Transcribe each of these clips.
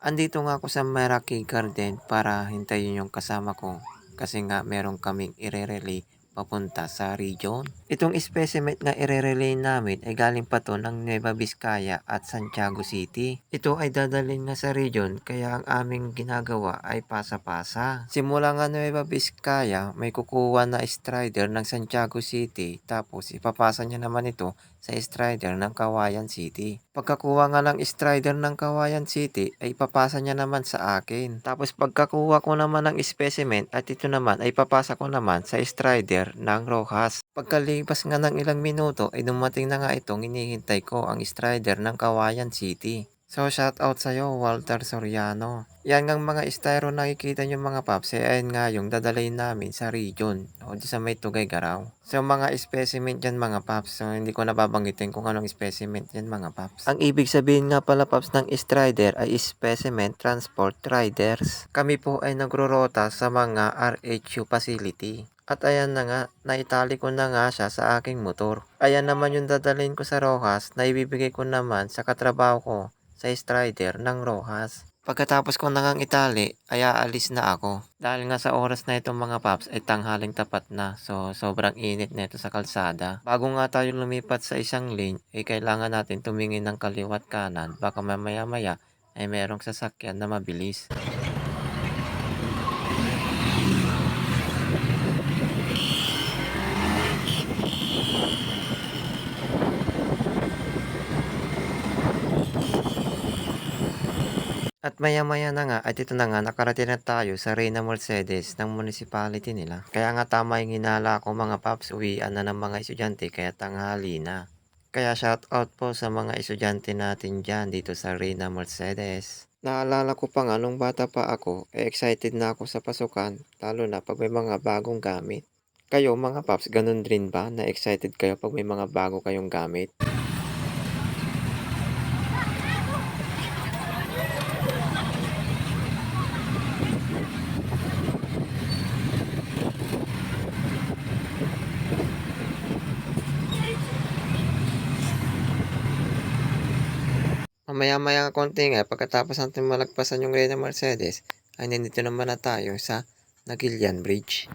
Andito nga ako sa Meraki Garden para hintayin yung kasama ko kasi nga meron kaming ire-relay papunta sa region. Itong specimen na ire-relay namin ay galing pa to ng Nueva Vizcaya at Santiago City. Ito ay dadalhin nga sa region kaya ang aming ginagawa ay pasa-pasa. Simula nga Nueva Vizcaya may kukuha na strider ng Santiago City tapos ipapasa niya naman ito sa strider ng Kawayan City. Pagkakuha nga ng strider ng Kawayan City ay ipapasa niya naman sa akin. Tapos pagkakuha ko naman ng specimen at ito naman ay papasa ko naman sa strider ng Rojas. Pagkalipas nga ng ilang minuto ay dumating na nga itong hinihintay ko ang strider ng Kawayan City. So shout out sa'yo Walter Soriano. Yan ngang mga styro nakikita nyo mga paps eh, ayan nga yung dadalhin namin sa region o sa may Tugay Garaw. So mga specimen dyan mga paps. So hindi ko nababanggitin kung anong specimen yan mga paps. Ang ibig sabihin nga pala paps ng strider ay specimen transport riders. Kami po ay nagrorota sa mga RHU facility. At ayan na nga, naitali ko na nga siya sa aking motor. Ayan naman yung dadalhin ko sa Rojas na ibibigay ko naman sa katrabaho ko sa strider ng Rojas. Pagkatapos ko na ngang itali, ay aalis na ako. Dahil nga sa oras na itong mga paps ay tanghaling tapat na. So, sobrang init nito sa kalsada. Bago nga tayo lumipat sa isang lane, ay kailangan natin tumingin ng kaliwat kanan. Baka mamaya maya ay merong sasakyan na mabilis. At maya-maya na nga at ito na nga nakarating na tayo sa Reyna Mercedes ng municipality nila. Kaya nga tama yung hinala ko mga paps, uwian na ng mga estudyante kaya tanghali na. Kaya shout out po sa mga estudyante natin dyan dito sa Reyna Mercedes. Naalala ko pa nga nung bata pa ako, eh excited na ako sa pasukan, lalo na pag may mga bagong gamit. Kayo mga paps, ganun rin ba na excited kayo pag may mga bago kayong gamit? Mamaya-maya konti nga, pagkatapos natin malagpasan yung Reyna Mercedes, ay nandito naman na tayo sa Nagilian Bridge.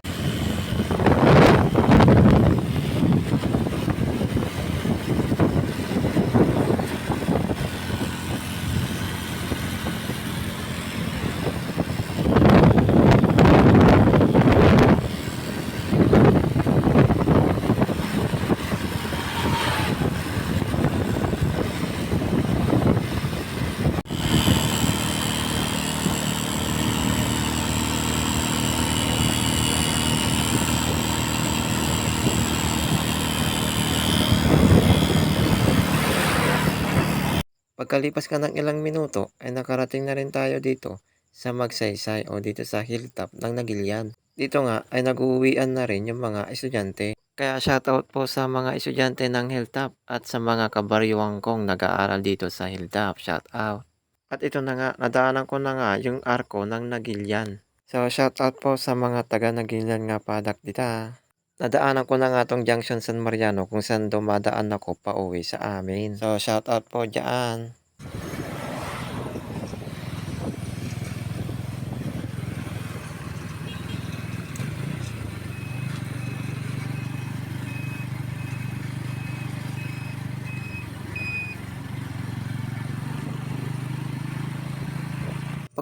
Pagkalipas ka ng ilang minuto, ay nakarating na rin tayo dito sa Magsaysay o dito sa hilltop ng Nagilian. Dito nga ay nag-uuwian na rin yung mga estudyante. Kaya shoutout po sa mga estudyante ng hilltop at sa mga kabaryuang kong nag-aaral dito sa hilltop. Shoutout. At ito na nga, nadaanan ko na nga yung arko ng Nagilian. So shoutout po sa mga taga Nagilian nga padak dita. Nadaanan ko na nga tong Junction San Mariano kung saan dumadaan ako pa uwi sa amin. So, shout out po dyan.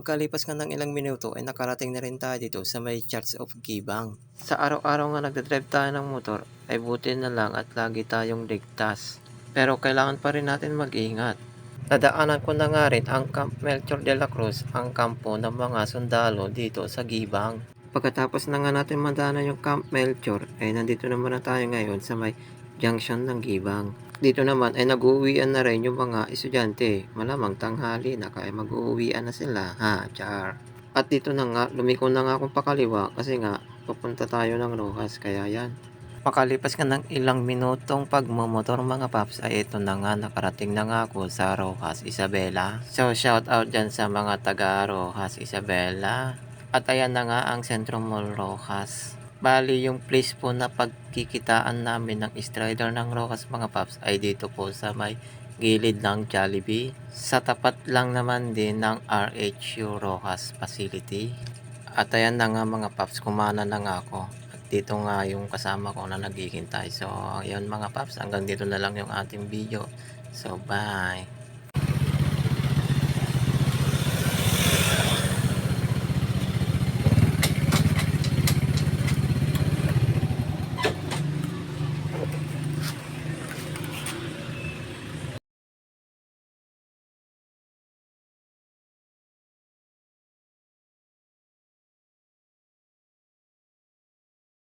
Pagkalipas nga ng ilang minuto ay nakarating na rin tayo dito sa may Church of Gibang. Sa araw-araw nga nagdadrive tayo ng motor ay buti na lang at lagi tayong ligtas. Pero kailangan pa rin natin mag-ingat. Nadaanan ko na nga rin ang Camp Melchor de la Cruz, ang kampo ng mga sundalo dito sa Gibang. Pagkatapos na nga natin madaanan yung Camp Melchor, ay nandito naman na tayo ngayon sa may junction ng Gibang. Dito naman ay nag-uuwian na rin yung mga estudyante. Malamang tanghali na kaya mag-uuwian na sila. Ha, char. At dito na nga, lumiko na nga akong pakaliwa kasi nga papunta tayo ng Rojas. Kaya yan. Pakalipas ka ng ilang minutong pagmumotor mga paps ay ito na nga nakarating na nga ako sa Rojas Isabela. So shout out dyan sa mga taga Rojas Isabela. At ayan na nga ang Centro Mall Rojas. Bali yung place po na pagkikitaan namin ng strider ng Rojas mga paps ay dito po sa may gilid ng Jollibee. Sa tapat lang naman din ng RHU Rojas Facility. At ayan na nga mga paps, kumana na nga ako. At dito nga yung kasama ko na naghihintay. So, ayun mga paps, hanggang dito na lang yung ating video. So, bye!